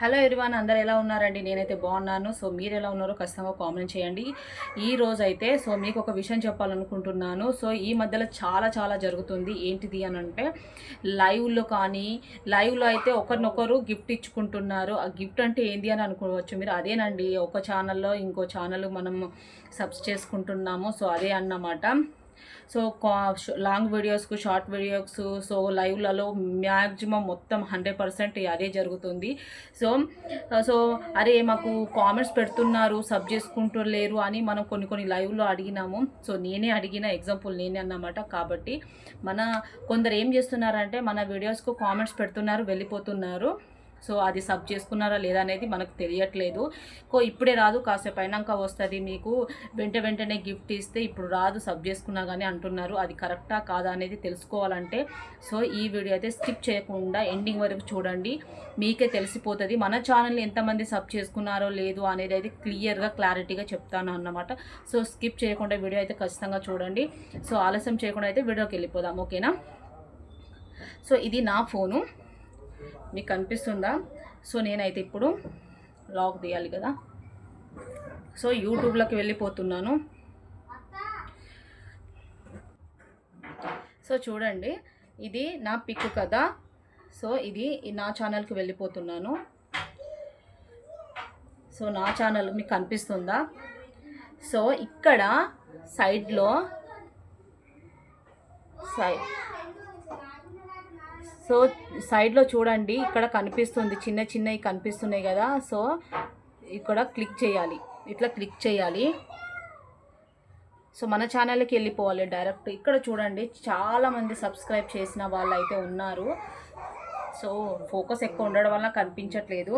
Hello everyone అందరు ఎలా ఉన్నారండి? నేనైతే బాగున్నాను. సో మీరు ఎలా ఉన్నారో ఖచ్చితంగా కామెంట్ చేయండి. ఈ రోజు అయితే సో మీకు ఒక విషయం చెప్పాలనుకుంటున్నాను. సో ఈ మధ్యలో చాలా చాలా జరుగుతుంది. ఏంటిది అని అంటే లైవ్లో కానీ లైవ్లో అయితే ఒకరినొకరు గిఫ్ట్ ఇచ్చుకుంటున్నారు. ఆ గిఫ్ట్ అంటే ఏంది అని అనుకోవచ్చు మీరు. అదేనండి ఒక ఛానల్లో ఇంకో ఛానల్ మనం సబ్స్ చేసుకుంటున్నాము. సో అదే అన్నమాట. సో లాంగ్ వీడియోస్కు షార్ట్ వీడియోస్ సో లైవ్లలో మ్యాక్సిమం మొత్తం హండ్రెడ్ పర్సెంట్ అదే జరుగుతుంది. సో సో అరే మాకు కామెంట్స్ పెడుతున్నారు సబ్ చేసుకుంటలేరు అని మనం కొన్ని కొన్ని లైవ్లో అడిగినాము. సో నేనే అడిగిన ఎగ్జాంపుల్ నేనే అన్నమాట. కాబట్టి మన కొందరు ఏం చేస్తున్నారంటే మన వీడియోస్కు కామెంట్స్ పెడుతున్నారు వెళ్ళిపోతున్నారు. సో అది సబ్ చేసుకున్నారా లేదా అనేది మనకు తెలియట్లేదు. కో ఇప్పుడే రాదు కాసేపు అయినాక వస్తుంది మీకు. వెంట వెంటనే గిఫ్ట్ ఇస్తే ఇప్పుడు రాదు సబ్ చేసుకున్నా కానీ అంటున్నారు. అది కరెక్టా కాదా అనేది తెలుసుకోవాలంటే సో ఈ వీడియో అయితే స్కిప్ చేయకుండా ఎండింగ్ వరకు చూడండి. మీకే తెలిసిపోతుంది. మన ఛానల్ని ఎంతమంది సబ్ చేసుకున్నారో లేదు అనేది అయితే క్లియర్గా క్లారిటీగా చెప్తాను అన్నమాట. సో స్కిప్ చేయకుండా వీడియో అయితే ఖచ్చితంగా చూడండి. సో ఆలస్యం చేయకుండా అయితే వీడియోకి వెళ్ళిపోదాం. ఓకేనా? సో ఇది నా ఫోను. మీకు కనిపిస్తుందా? సో నేనైతే ఇప్పుడు లాక్ తీయాలి కదా. సో యూట్యూబ్లోకి వెళ్ళిపోతున్నాను. సో చూడండి ఇది నా పిక్ కదా సో ఇది నా ఛానల్కి వెళ్ళిపోతున్నాను. సో నా ఛానల్ మీకు కనిపిస్తుందా? సో ఇక్కడ సైడ్లో సైడ్ సో సైడ్లో చూడండి ఇక్కడ కనిపిస్తుంది చిన్న చిన్నవి కనిపిస్తున్నాయి కదా. సో ఇక్కడ క్లిక్ చేయాలి ఇట్లా క్లిక్ చేయాలి. సో మన ఛానల్కి వెళ్ళిపోవాలి డైరెక్ట్. ఇక్కడ చూడండి చాలామంది సబ్స్క్రైబ్ చేసిన వాళ్ళు అయితే ఉన్నారు. సో ఫోకస్ ఎక్కువ ఉండడం వల్ల కనిపించట్లేదు.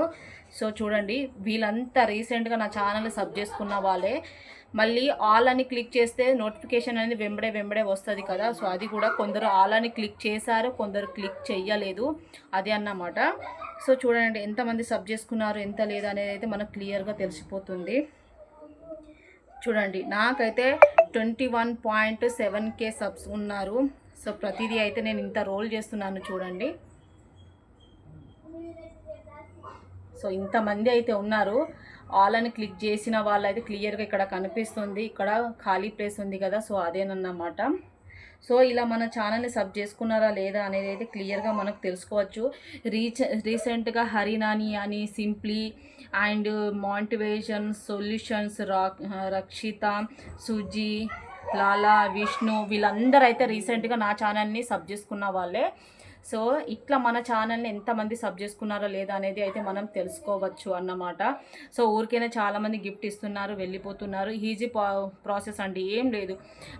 సో చూడండి వీళ్ళంతా రీసెంట్గా నా ఛానల్ సబ్ చేసుకున్న వాళ్ళే. మళ్ళీ ఆల్ అని క్లిక్ చేస్తే నోటిఫికేషన్ అనేది వెంబడే వెంబడే వస్తుంది కదా. సో అది కూడా కొందరు ఆల్ అని క్లిక్ చేశారు కొందరు క్లిక్ చేయలేదు అది అన్నమాట. సో చూడండి ఎంతమంది సబ్ చేసుకున్నారు ఎంత లేదు అనేది అయితే మనకు క్లియర్గా తెలిసిపోతుంది. చూడండి నాకైతే twenty one point seven K subs ఉన్నారు. సో ప్రతిదీ అయితే నేను ఇంత రోల్ చేస్తున్నాను చూడండి. సో ఇంతమంది అయితే ఉన్నారు. ఆల్ అని క్లిక్ చేసిన వాళ్ళైతే క్లియర్గా ఇక్కడ కనిపిస్తుంది. ఇక్కడ ఖాళీ ప్లేస్ ఉంది కదా సో అదేనన్నమాట. సో ఇలా మన ఛానల్ని సబ్ చేసుకున్నారా లేదా అనేది అయితే క్లియర్గా మనకు తెలుసుకోవచ్చు. రీచ రీసెంట్గా హరినాని అని సింప్లీ అండ్ మోటివేషన్ సొల్యూషన్స్ రా రక్షిత సుజీ లాలా విష్ణు వీళ్ళందరూ అయితే రీసెంట్గా నా ఛానల్ని సబ్ చేసుకున్న వాళ్ళే. సో ఇట్లా మన ఛానల్ని ఎంతమంది సబ్ చేసుకున్నారో లేదా అనేది అయితే మనం తెలుసుకోవచ్చు అన్నమాట. సో ఊరికైనా చాలామంది గిఫ్ట్ ఇస్తున్నారు వెళ్ళిపోతున్నారు. ఈజీ ప్రాసెస్ అండి ఏం లేదు.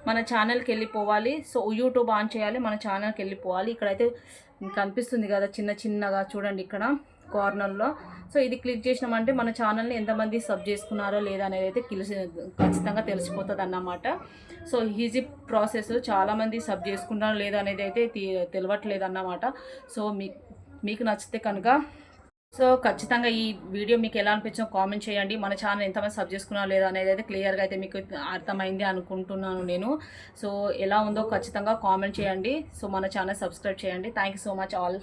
మన ఛానల్కి వెళ్ళిపోవాలి. సో యూట్యూబ్ ఆన్ చేయాలి మన ఛానల్కి వెళ్ళిపోవాలి. ఇక్కడైతే కనిపిస్తుంది కదా చిన్న చిన్నగా చూడండి ఇక్కడ. కార్నర్లో. సో ఇది క్లిక్ చేసినామంటే మన ఛానల్ని ఎంతమంది సబ్ చేసుకున్నారో లేదా అనేది అయితే తెలిసి ఖచ్చితంగా తెలిసిపోతుంది అన్నమాట సో ఈజీ ప్రాసెస్. చాలామంది సబ్ చేసుకున్నారో లేదా అనేది అయితే తెలియట్లేదు అన్నమాట సో మీ మీకు నచ్చితే కనుక సో ఖచ్చితంగా ఈ వీడియో మీకు ఎలా అనిపించిందో కామెంట్ చేయండి. మన ఛానల్ ఎంతమంది సబ్ చేసుకున్నారో లేదా అనేది అయితే క్లియర్గా అయితే మీకు అర్థమైంది అనుకుంటున్నాను నేను. సో ఎలా ఉందో ఖచ్చితంగా కామెంట్ చేయండి. సో మన ఛానల్ సబ్స్క్రైబ్ చేయండి. Thank you so much all.